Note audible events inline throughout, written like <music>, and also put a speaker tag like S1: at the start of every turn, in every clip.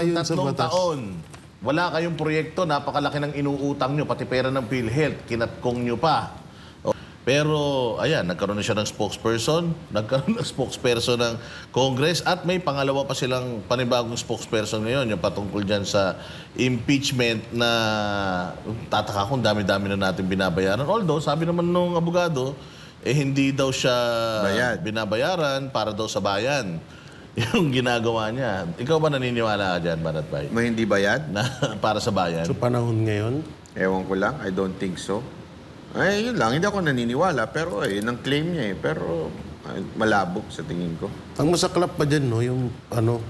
S1: Naayon sa batas.
S2: taon, wala kayong proyekto, napakalaki ng inuutang nyo, pati pera ng PhilHealth, kinatkong nyo pa. O, Pero, ayan, nagkaroon na siya ng spokesperson, <laughs> nagkaroon ng spokesperson ng Congress, at may pangalawa pa silang panibagong spokesperson ngayon, yung patungkol dyan sa impeachment na tataka kung dami-dami na natin binabayaran. Although, sabi naman nung abogado, eh hindi daw siya
S3: Bayad.
S2: binabayaran para daw sa bayan. Yung ginagawa niya. Ikaw ba naniniwala ka dyan, Banat Bay?
S3: May hindi bayad?
S2: Na <laughs> para sa bayan?
S1: Sa panahon ngayon,
S3: Ewan ko lang. I don't think so. Ay, yun lang. Hindi ako naniniwala. Pero eh, nang claim niya eh. Pero ay, malabo sa tingin ko.
S1: ang masaklap pa dyan, no, yung ano,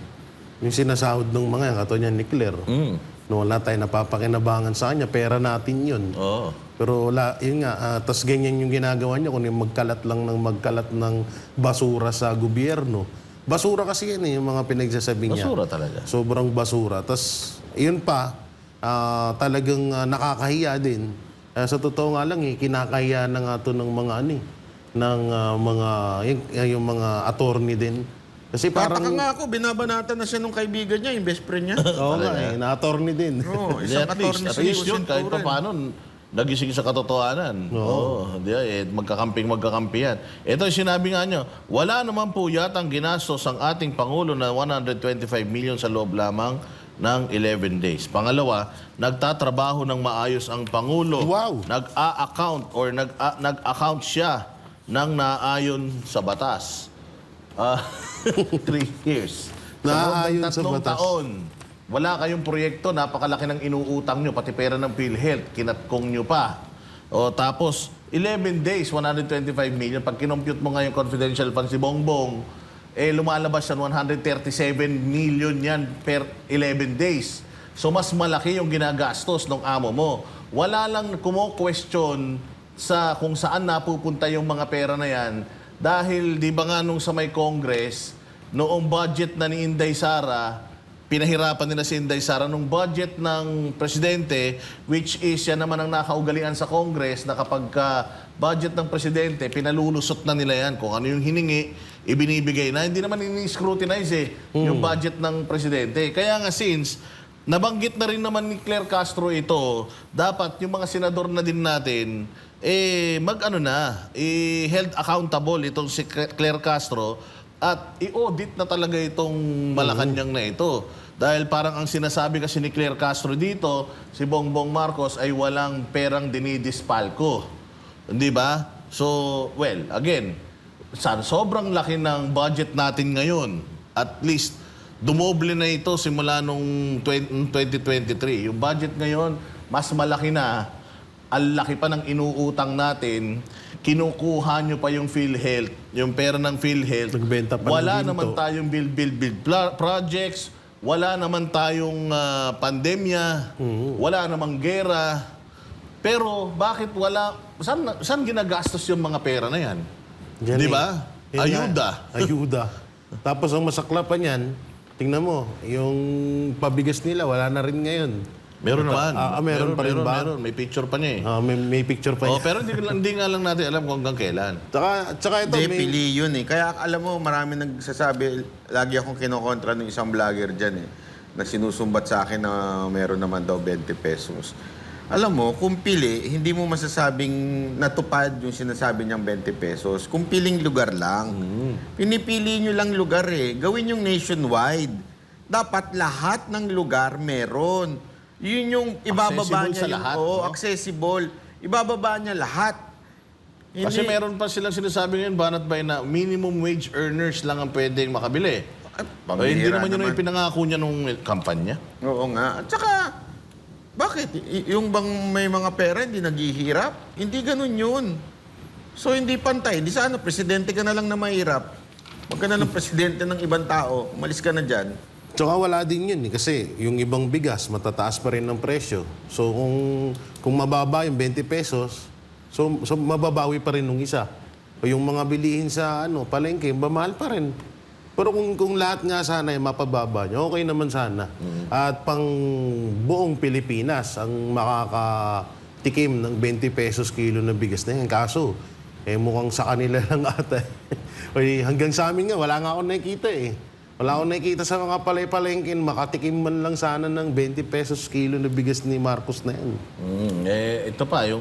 S1: yung sinasahod ng mga yan, kato niya ni Claire.
S2: Mm.
S1: No, wala tayong napapakinabangan sa kanya, pera natin yun.
S2: Oo.
S1: Pero wala, yun nga, ah, tas ganyan yung ginagawa niya, kung yung magkalat lang ng magkalat ng basura sa gobyerno. Basura kasi yan eh, yung mga pinagsasabi niya.
S2: Basura talaga.
S1: Sobrang basura. Tas, yun pa, ah, talagang ah, nakakahiya din. Ah, sa totoo nga lang, eh, kinakahiya na nga to ng mga ano eh, ng ah, mga, yung, yung mga attorney din. Kasi
S3: Tataka
S1: parang,
S3: nga ako, binabanatan na siya nung kaibigan niya, yung best friend niya.
S1: oo nga eh, na-attorney din.
S3: Oo, isang
S2: at least,
S3: attorney
S2: at
S3: sa
S2: least yun, kahit pa
S3: Turin.
S2: paano, nagising sa katotohanan. Oo. di ba? eh, magkakamping magkakampi yan. Ito yung sinabi nga nyo, wala naman po yatang ginastos ang ating Pangulo na 125 million sa loob lamang ng 11 days. Pangalawa, nagtatrabaho ng maayos ang Pangulo.
S1: Wow.
S2: Nag-a-account or nag- a- nag-account siya ng naayon sa batas. Ah, <laughs> three years. Ng
S1: sa
S2: tatlong
S1: batas.
S2: taon, wala kayong proyekto, napakalaki ng inuutang nyo, pati pera ng PhilHealth, kinatkong nyo pa. O tapos, 11 days, 125 million. Pag kinompute mo nga yung confidential funds si Bongbong, eh lumalabas yan, 137 million yan per 11 days. So mas malaki yung ginagastos ng amo mo. Wala lang kumo-question sa kung saan napupunta yung mga pera na yan dahil di ba nga nung sa may Congress, noong budget na ni Inday Sara, pinahirapan nila si Inday Sara nung budget ng presidente, which is yan naman ang nakaugalian sa Congress na kapag ka budget ng presidente, pinalulusot na nila yan. Kung ano yung hiningi, ibinibigay na. Hindi naman ini-scrutinize eh, yung budget ng presidente. Kaya nga since, nabanggit na rin naman ni Claire Castro ito, dapat yung mga senador na din natin, eh, mag-ano na, i-held accountable itong si Claire Castro at i-audit na talaga itong Malacanang na ito. Dahil parang ang sinasabi kasi ni Claire Castro dito, si Bongbong Marcos ay walang perang dinidispalko. Hindi ba? So, well, again, sa sobrang laki ng budget natin ngayon, at least dumoble na ito simula nung 20 2023. Yung budget ngayon, mas malaki na. Ang laki pa ng inuutang natin. Kinukuha nyo pa yung PhilHealth, yung pera ng PhilHealth.
S1: Nagbenta pa ng
S2: Wala
S1: ginto.
S2: naman tayong build, build, build projects. Wala naman tayong ah, pandemya. Wala namang gera. Pero bakit wala... Saan, saan ginagastos yung mga pera na yan?
S1: Yan
S2: Di
S1: eh.
S2: ba?
S1: Nga.
S2: Ayuda.
S1: Ayuda. <laughs> Tapos ang masaklapan yan, tingnan mo, yung pabigas nila, wala na rin ngayon.
S2: Meron naman.
S1: Ah, ah, meron pa rin
S2: meron,
S1: ba?
S2: Meron, May picture pa niya eh.
S1: Ah, may, may picture pa
S2: Oh,
S1: niya.
S2: pero hindi, <laughs> hindi nga lang natin alam kung hanggang kailan.
S1: Tsaka, tsaka ito,
S3: Hindi,
S1: may...
S3: pili yun eh. Kaya alam mo, marami nagsasabi, lagi akong kinokontra ng isang vlogger dyan eh, na sinusumbat sa akin na meron naman daw 20 pesos. Alam mo, kung pili, hindi mo masasabing natupad yung sinasabi niyang 20 pesos. Kung piling lugar lang. Pinipili niyo lang lugar eh. Gawin yung nationwide. Dapat lahat ng lugar meron. Yun yung ibababa
S2: Accessible
S3: niya.
S2: sa
S3: yung-
S2: lahat,
S3: Oo,
S2: no?
S3: accessible. Ibababa niya lahat.
S2: Kasi
S3: Hindi-
S2: meron pa silang sinasabi ngayon, banat ba na minimum wage earners lang ang pwedeng makabili.
S3: At
S2: O, hindi naman yun yung pinangako niya nung kampanya.
S3: Oo nga. At saka, bakit? Y- yung bang may mga pera, hindi naghihirap? Hindi ganun yun. So, hindi pantay. Di sana, presidente ka na lang na mahirap. Huwag ka na lang presidente ng ibang tao. Umalis ka na dyan.
S1: Tsaka wala din yun eh, kasi yung ibang bigas, matataas pa rin ng presyo. So kung, kung mababa yung 20 pesos, so, so mababawi pa rin nung isa. O yung mga bilihin sa ano, palengke, mamahal pa rin. Pero kung, kung lahat nga sana ay mapababa nyo, okay naman sana. At pang buong Pilipinas ang makakatikim ng 20 pesos kilo na bigas na yan. Kaso, eh mukhang sa kanila <laughs> lang ata. hanggang sa amin nga, wala nga ako nakikita eh. Wala akong nakikita sa mga palay-palengkin, makatikim man lang sana ng 20 pesos kilo na bigas ni Marcos na yan.
S2: Mm, eh, ito pa, yung